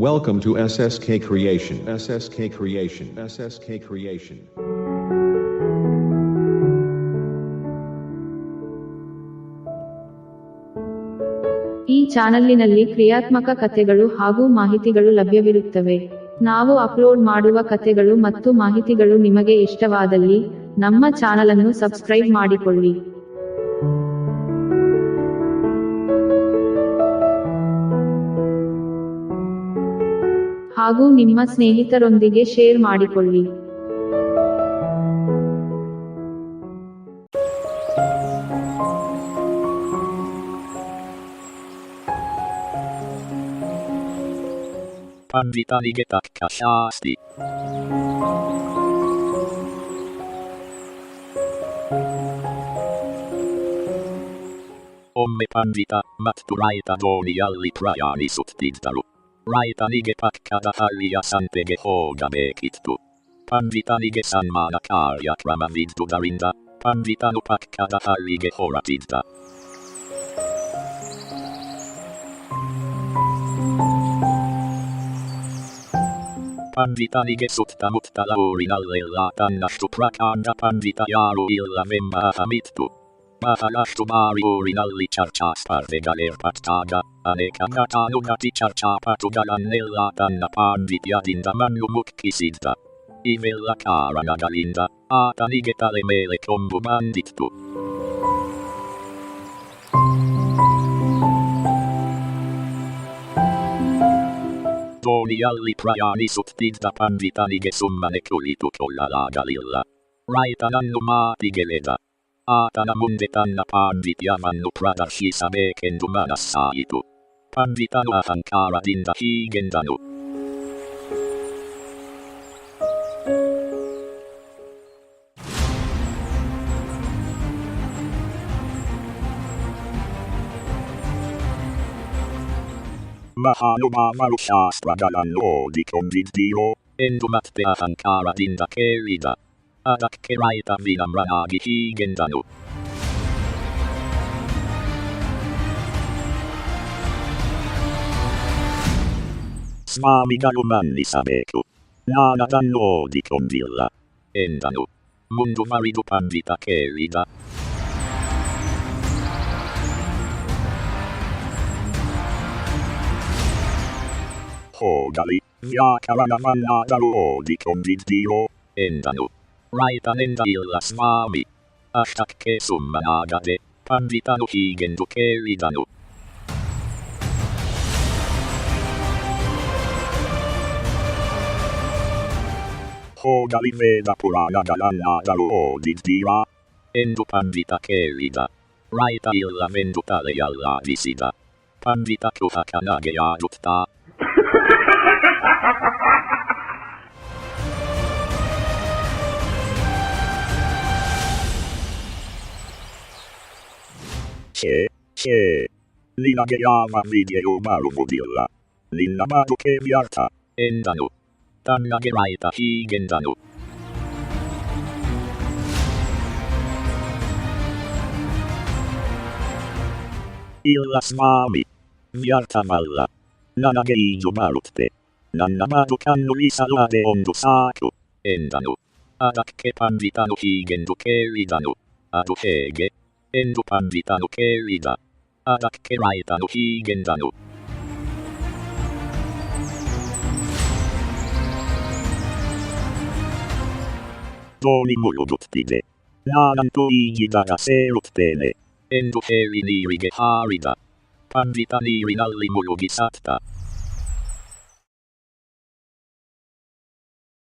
Welcome to SSK Creation. SSK Creation. SSK Creation. ಈ ಚಾನಲ್ಲಿನಲ್ಲಿ ಕ್ರಿಯಾತ್ಮಕ ಕಥೆಗಳು ಹಾಗೂ ಮಾಹಿತಿಗಳು ಲಭ್ಯವಿರುತ್ತವೆ ನಾವು ಅಪ್ಲೋಡ್ ಮಾಡುವ ಕಥೆಗಳು ಮತ್ತು ಮಾಹಿತಿಗಳು ನಿಮಗೆ ಇಷ್ಟವಾದಲ್ಲಿ ನಮ್ಮ ಚಾನಲನ್ನು ಸಬ್ಸ್ಕ್ರೈಬ್ ಮಾಡಿಕೊಳ್ಳಿ ಹಾಗೂ ನಿಮ್ಮ ಸ್ನೇಹಿತರೊಂದಿಗೆ ಶೇರ್ ಮಾಡಿಕೊಳ್ಳಿ Panditalige takkashasti. Omme pandita, mattu raita doonialli prajani suttidalu. Laitanige pakkadaharjasan tegehoogamekittu. Panvitanige sanmaanakarjatramaviddu darinda, panvitanu pakkadaharige horatidda. panvitanige sutta mutta laurinalle laatan kanda prakanda panvitajaru illa vemmaa hamittu. Mahalastu maari uurinalli charchaas parvegaler pattaga, anekanga taanugati charchaa patugalannella tanna pandit jadinda mannu mukkisidda. Ivella kaaranagalinda, aatanige tale meele kombu mandittu. Doonialli prajani suttidda panditanige summane kulitu kollalagalilla. Atanamunde tanna pandityamannu pradarshisameken dumanasaitu. Panditanu ahankara dinda higendanu. Mahanuma marushastra galan lodicum vid Dio, endumat pe ahankara dinda kerida. Raita vinamranagi hiigendanu. Swamigalu manni sabeku. Naanadannoodi convilla. Endanu. Mundu maridu pandita keelida. Hogali, Vyakarana mannadaluodi convidio, endanu. Laitanendaiulla Swami. Ahtakke summanagade, panditano hiigendu keeridanu. ホーガリベーダプラガガランナーダルオーディディラ。エンドパンディタケリダ。ライタイラメンドタレヤラディシダ。パンディタキョハカナゲアドクタ。Che. Linage java video marumudilla. Linnamadu ke viarta. Endanu. Tannage raita hiigendanu. Illa swami. Viartamalla. Nanage iiju marutte. Nannamadu kannu lisalade ondu saaku. Endanu. Adakke panditanu hiigendu keelidanu. Adu hege. エンドパンビタの経理だ。アダッケライタのヒーゲンだの。どうにもよどってね。なあなんといギガがせよってね。エンドヘリニーリゲハーリだ。パンビタニーリナリもよぎさった。